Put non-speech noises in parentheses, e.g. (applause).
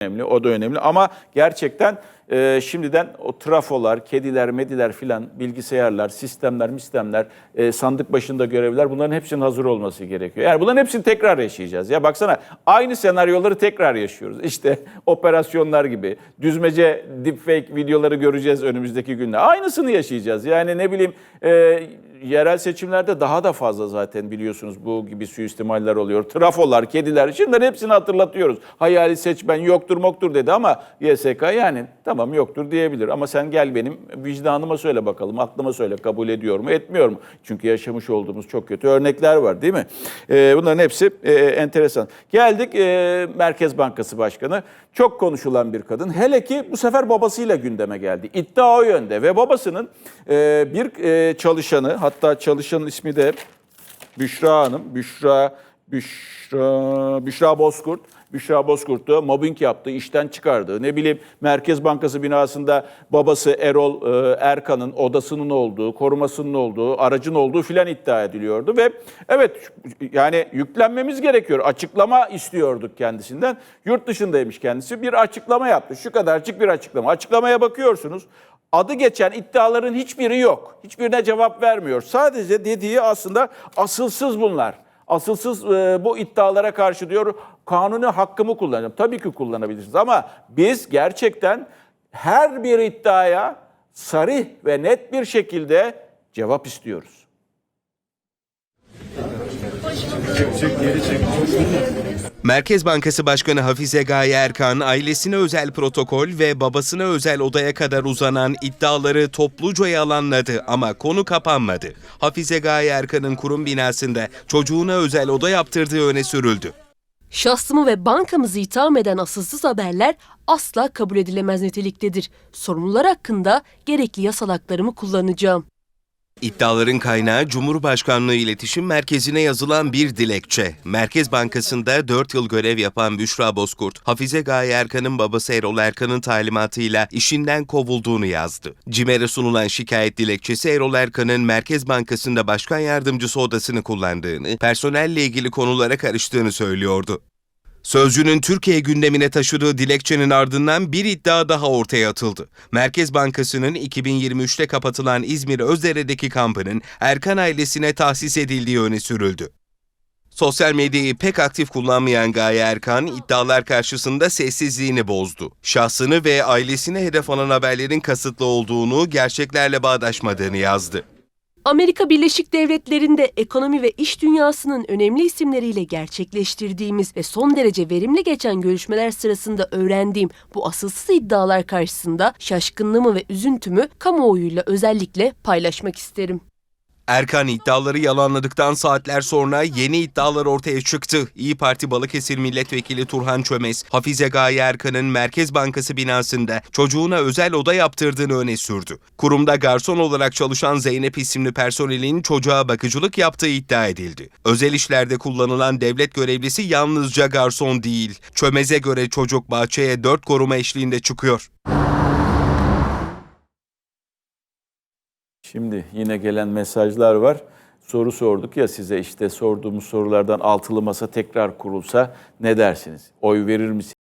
önemli, o da önemli. Ama gerçekten e, şimdiden o trafolar, kediler, mediler filan, bilgisayarlar, sistemler, mistemler, e, sandık başında görevler bunların hepsinin hazır olması gerekiyor. Yani bunların hepsini tekrar yaşayacağız. Ya baksana aynı senaryoları tekrar yaşıyoruz. İşte (laughs) operasyonlar gibi, düzmece deepfake videoları göreceğiz önümüzdeki günde. Aynısını yaşayacağız. Yani ne bileyim e, yerel seçimlerde daha da fazla zaten biliyorsunuz bu gibi suistimaller oluyor. Trafolar, kediler, şimdiden hepsini hatırlatıyoruz. Hayali seçmen yoktur moktur dedi ama YSK yani tamam yoktur diyebilir. Ama sen gel benim vicdanıma söyle bakalım, aklıma söyle kabul ediyor mu, etmiyor mu? Çünkü yaşamış olduğumuz çok kötü örnekler var değil mi? Ee, bunların hepsi e, enteresan. Geldik e, Merkez Bankası Başkanı. Çok konuşulan bir kadın. Hele ki bu sefer babasıyla gündeme geldi. İddia o yönde ve babasının e, bir e, çalışanı hatta çalışanın ismi de Büşra Hanım, Büşra, Büşra, Büşra Bozkurt. Büşra Bozkurt da mobbing yaptı, işten çıkardı. Ne bileyim Merkez Bankası binasında babası Erol e, Erkan'ın odasının olduğu, korumasının olduğu, aracın olduğu filan iddia ediliyordu. Ve evet yani yüklenmemiz gerekiyor. Açıklama istiyorduk kendisinden. Yurt dışındaymış kendisi. Bir açıklama yaptı. Şu kadarcık bir açıklama. Açıklamaya bakıyorsunuz. Adı geçen iddiaların hiçbiri yok. Hiçbirine cevap vermiyor. Sadece dediği aslında asılsız bunlar. Asılsız e, bu iddialara karşı diyor kanuni hakkımı kullanacağım. Tabii ki kullanabilirsiniz ama biz gerçekten her bir iddiaya sarih ve net bir şekilde cevap istiyoruz. Merkez Bankası Başkanı Hafize Gaye Erkan, ailesine özel protokol ve babasına özel odaya kadar uzanan iddiaları topluca yalanladı ama konu kapanmadı. Hafize Gaye Erkan'ın kurum binasında çocuğuna özel oda yaptırdığı öne sürüldü. Şahsımı ve bankamızı itham eden asılsız haberler asla kabul edilemez niteliktedir. Sorumlular hakkında gerekli yasal haklarımı kullanacağım. İddiaların kaynağı Cumhurbaşkanlığı İletişim Merkezi'ne yazılan bir dilekçe. Merkez Bankası'nda 4 yıl görev yapan Büşra Bozkurt, Hafize Gaye Erkan'ın babası Erol Erkan'ın talimatıyla işinden kovulduğunu yazdı. CİMER'e sunulan şikayet dilekçesi Erol Erkan'ın Merkez Bankası'nda başkan yardımcısı odasını kullandığını, personelle ilgili konulara karıştığını söylüyordu. Sözcünün Türkiye gündemine taşıdığı dilekçenin ardından bir iddia daha ortaya atıldı. Merkez Bankası'nın 2023'te kapatılan İzmir Özdere'deki kampının Erkan ailesine tahsis edildiği öne sürüldü. Sosyal medyayı pek aktif kullanmayan Gaye Erkan iddialar karşısında sessizliğini bozdu. Şahsını ve ailesine hedef alan haberlerin kasıtlı olduğunu, gerçeklerle bağdaşmadığını yazdı. Amerika Birleşik Devletleri'nde ekonomi ve iş dünyasının önemli isimleriyle gerçekleştirdiğimiz ve son derece verimli geçen görüşmeler sırasında öğrendiğim bu asılsız iddialar karşısında şaşkınlığımı ve üzüntümü kamuoyuyla özellikle paylaşmak isterim. Erkan iddiaları yalanladıktan saatler sonra yeni iddialar ortaya çıktı. İyi Parti Balıkesir Milletvekili Turhan Çömez, Hafize Gaye Erkan'ın Merkez Bankası binasında çocuğuna özel oda yaptırdığını öne sürdü. Kurumda garson olarak çalışan Zeynep isimli personelin çocuğa bakıcılık yaptığı iddia edildi. Özel işlerde kullanılan devlet görevlisi yalnızca garson değil. Çömez'e göre çocuk bahçeye dört koruma eşliğinde çıkıyor. Şimdi yine gelen mesajlar var. Soru sorduk ya size işte sorduğumuz sorulardan altılı masa tekrar kurulsa ne dersiniz? Oy verir misiniz?